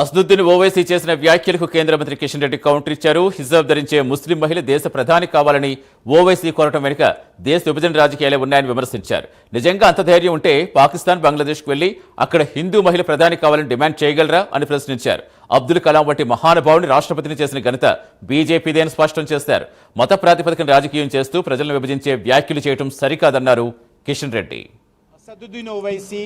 అసదుద్దీన్ ఓవైసీ చేసిన వ్యాఖ్యలకు కేంద్ర మంత్రి కిషన్ రెడ్డి కౌంటర్ ఇచ్చారు హిజాబ్ ధరించే ముస్లిం మహిళ దేశ ప్రధాని కావాలని ఓవైసీ కోరటం వెనుక దేశ విభజన రాజకీయాలే ఉన్నాయని విమర్శించారు. నిజంగా అంత ధైర్యం ఉంటే పాకిస్తాన్ బంగ్లాదేశ్కు వెళ్ళి అక్కడ హిందూ మహిళ ప్రధాని కావాలని డిమాండ్ చేయగలరా అని ప్రశ్నించారు. అబ్దుల్ కలాం వంటి మహానుభావుని రాష్ట్రపతిని చేసిన ఘనత బీజేపీదేని స్పష్టం చేశారు. మత ప్రాతిపదికన రాజకీయం చేస్తూ ప్రజలను విభజించే వ్యాఖ్యలు చేయడం సరికాదన్నారు కిషన్ రెడ్డి. అసదుద్దీన్ ఓవైసీ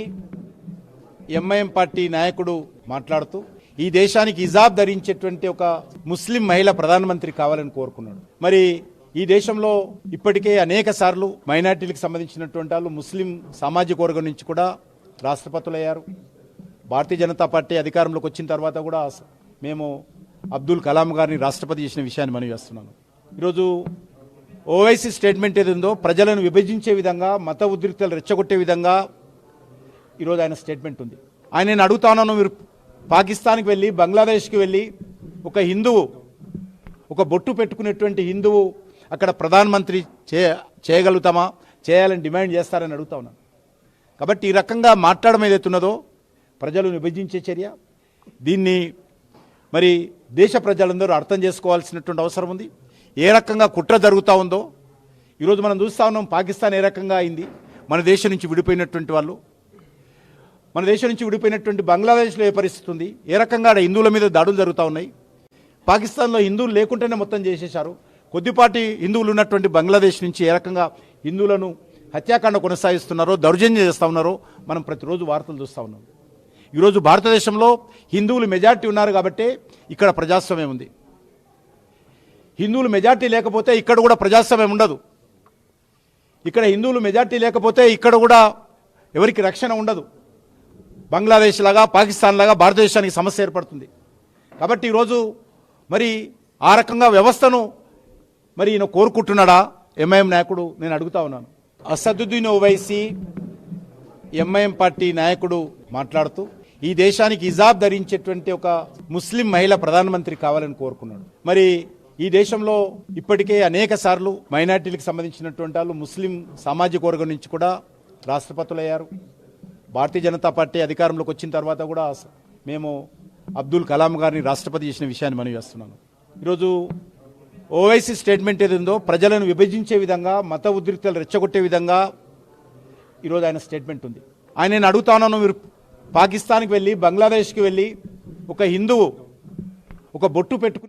ఎంఐఎం పార్టీ నాయకుడు మాట్లాడుతూ ఈ దేశానికి ఇజాబ్ ధరించేటువంటి ఒక ముస్లిం మహిళ ప్రధానమంత్రి కావాలని కోరుకున్నాడు. మరి ఈ దేశంలో ఇప్పటికే అనేక సార్లు మైనార్టీలకు సంబంధించినటువంటి వాళ్ళు ముస్లిం సామాజిక వర్గం నుంచి కూడా రాష్ట్రపతులయ్యారు. భారతీయ జనతా పార్టీ అధికారంలోకి వచ్చిన తర్వాత కూడా మేము అబ్దుల్ కలాం గారిని రాష్ట్రపతి చేసిన విషయాన్ని మనం చేస్తున్నాను. ఈరోజు ఓవైసీ స్టేట్మెంట్ ఏది ఉందో ప్రజలను విభజించే విధంగా మత ఉద్రిక్తలు రెచ్చగొట్టే విధంగా ఈరోజు ఆయన స్టేట్మెంట్ ఉంది. ఆయన నేను అడుగుతాను మీరు పాకిస్తాన్కి వెళ్ళి బంగ్లాదేశ్కి వెళ్ళి ఒక హిందువు ఒక బొట్టు పెట్టుకునేటువంటి హిందువు అక్కడ ప్రధానమంత్రి చే చేయగలుగుతామా? చేయాలని డిమాండ్ చేస్తారని అడుగుతా ఉన్నాను కాబట్టి ఈ రకంగా మాట్లాడడం ఏదైతున్నదో ప్రజలు విభజించే చర్య. దీన్ని మరి దేశ ప్రజలందరూ అర్థం చేసుకోవాల్సినటువంటి అవసరం ఉంది. ఏ రకంగా కుట్ర జరుగుతూ ఉందో ఈరోజు మనం చూస్తూ ఉన్నాం పాకిస్తాన్ ఏ రకంగా అయింది. మన దేశం నుంచి విడిపోయినటువంటి వాళ్ళు. మన దేశం నుంచి విడిపోయినటువంటి బంగ్లాదేశ్లో ఏ పరిస్థితి ఉంది ఏ రకంగా ఆడ హిందువుల మీద దాడులు జరుగుతూ ఉన్నాయి? పాకిస్తాన్లో హిందువులు లేకుంటేనే మొత్తం చేసేశారు. కొద్దిపాటి హిందువులు ఉన్నటువంటి బంగ్లాదేశ్ నుంచి ఏ రకంగా హిందువులను హత్యాకాండ కొనసాగిస్తున్నారో దౌర్జన్యం చేస్తూ ఉన్నారో మనం ప్రతిరోజు వార్తలు చూస్తూ ఉన్నాం. ఈరోజు భారతదేశంలో హిందువులు మెజార్టీ ఉన్నారు కాబట్టి ఇక్కడ ప్రజాస్వామ్యం ఉంది. హిందువులు మెజార్టీ లేకపోతే ఇక్కడ కూడా ప్రజాస్వామ్యం ఉండదు. ఇక్కడ హిందువులు మెజార్టీ లేకపోతే ఇక్కడ కూడా ఎవరికి రక్షణ ఉండదు. బంగ్లాదేశ్ లాగా పాకిస్తాన్ లాగా భారతదేశానికి సమస్య ఏర్పడుతుంది. కాబట్టి ఈరోజు మరి ఆ రకంగా వ్యవస్థను మరి ఈయన కోరుకుంటున్నాడా? ఎంఐఎం నాయకుడు నేను అడుగుతా ఉన్నాను. అసదుద్దీన్ ఓవైసీ ఎంఐఎం పార్టీ నాయకుడు మాట్లాడుతూ ఈ దేశానికి హిజాబ్ ధరించేటువంటి ఒక ముస్లిం మహిళ ప్రధానమంత్రి కావాలని కోరుకున్నాడు. మరి ఈ దేశంలో ఇప్పటికే అనేక సార్లు మైనార్టీలకు సంబంధించినటువంటి వాళ్ళు ముస్లిం సామాజిక వర్గం నుంచి కూడా రాష్ట్రపతులయ్యారు. భారతీయ జనతా పార్టీ అధికారంలోకి వచ్చిన తర్వాత కూడా మేము అబ్దుల్ కలాం గారిని రాష్ట్రపతి చేసిన విషయాన్ని మనవి చేస్తున్నాను. ఈరోజు ఓవైసీ స్టేట్మెంట్ ఏది ఉందో ప్రజలను విభజించే విధంగా మత ఉద్రిక్తలు రెచ్చగొట్టే విధంగా ఈరోజు ఆయన స్టేట్మెంట్ ఉంది. ఆయన నేను అడుగుతాను మీరు పాకిస్తాన్కి వెళ్ళి బంగ్లాదేశ్కి వెళ్ళి ఒక హిందువు ఒక బొట్టు పెట్టుకుని